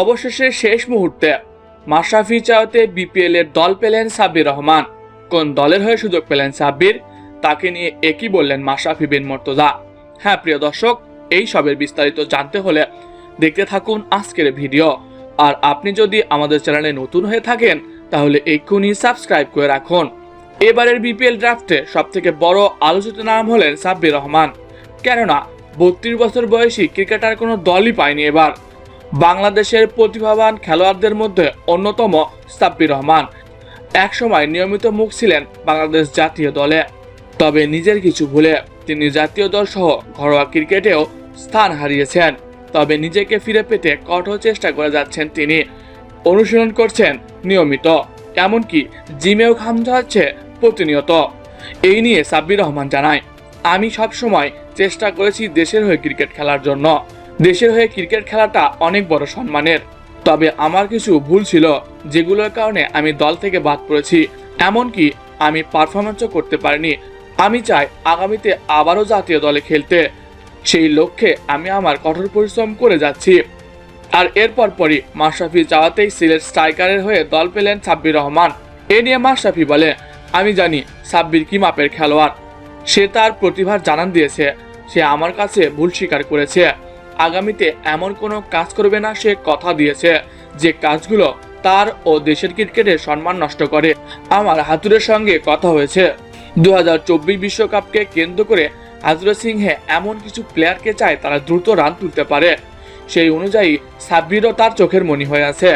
অবশেষে শেষ মুহূর্তে মাশরাফি চাওতে বিপিএল এর দল পেলেন সাব্বির রহমান। কোন দলের হয়ে সুযোগ পেলেন সাব্বির? তাকে নিয়ে একই বললেন মাশরাফি বিন মর্তজা। হ্যাঁ প্রিয় দর্শক, এই সবের বিস্তারিত জানতে হলে দেখতে থাকুন আজকের ভিডিও। আর আপনি যদি আমাদের চ্যানেলে নতুন হয়ে থাকেন, তাহলে এক্ষুনি সাবস্ক্রাইব করে রাখুন। এবারের বিপিএল ড্রাফটে সব থেকে বড় আলোচিত নাম হলেন সাব্বির রহমান। কেননা, বত্রিশ বছর বয়সী ক্রিকেটার কোনো দলই পায়নি এবার। বাংলাদেশের প্রতিভাবান খেলোয়াড়দের মধ্যে অন্যতম সাব্বির রহমান। একসময় নিয়মিত মুখ ছিলেন বাংলাদেশ জাতীয় দলে। তবে নিজের কিছু ভুলে তিনি জাতীয় দল সহ ঘরোয়া ক্রিকেটেও স্থান হারিয়েছেন। তবে নিজেকে ফিরে পেতে কঠোর চেষ্টা করে যাচ্ছেন তিনি। অনুশীলন করছেন নিয়মিত, এমনকি জিমেও ঘাম ঝরাচ্ছে প্রতিনিয়ত। এই নিয়ে সাব্বির রহমান জানায়, আমি সবসময় চেষ্টা করেছি দেশের হয়ে ক্রিকেট খেলার জন্য। দেশের হয়ে ক্রিকেট খেলাটা অনেক বড় সম্মানের। তবে আমার কিছু ভুল ছিল, যেগুলোর কারণে আমি দল থেকে বাদ পড়েছি। এমনকি আমি পারফরমেন্সও করতে পারিনি। আমি চাই আগামীতে আবারও জাতীয় দলে খেলতে। সেই লক্ষ্যে আমি আমার কঠোর পরিশ্রম করে যাচ্ছি। আর এরপর পরই মাশরাফি যাওয়াতেই সিলেট স্ট্রাইকারের হয়ে দল পেলেন সাব্বির রহমান। এ নিয়ে মাশরাফি বলে, আমি জানি সাব্বির কি মাপের খেলোয়াড়। সে তার প্রতিভার জানান দিয়েছে। সে আমার কাছে ভুল স্বীকার করেছে। আগামীতে এমন কোনো কাজ করবে না, সে কথা দিয়েছে। যে কাজগুলো তার ও দেশের ক্রিকেটের সম্মান নষ্ট করে, আমার হাতুরের সঙ্গে কথা হয়েছে। দু হাজার চব্বিশ বিশ্বকাপকে কেন্দ্র করে হাতুরে সিংহে এমন কিছু প্লেয়ারকে চায় তারা দ্রুত রান তুলতে পারে। সেই অনুযায়ী সাব্বিরও তার চোখের মনি হয়ে আছে।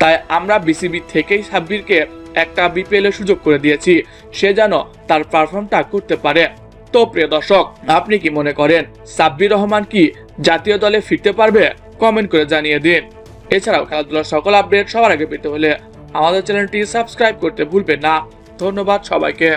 তাই আমরা বিসিবি থেকেই সাব্বিরকে একটা বিপিএল এর সুযোগ করে দিয়েছি। সে যেন তার পারফর্মটা করতে পারে। তো প্রিয় দর্শক, আপনি কি মনে করেন, সাব্বির রহমান কি জাতীয় দলে ফিরতে পারবে কমেন্ট করে জানিয়ে দিন। এছাড়াও খেলাধুলার সকল আপডেট সবার আগে পেতে হলে আমাদের চ্যানেলটি সাবস্ক্রাইব করতে ভুলবেন না। ধন্যবাদ সবাইকে।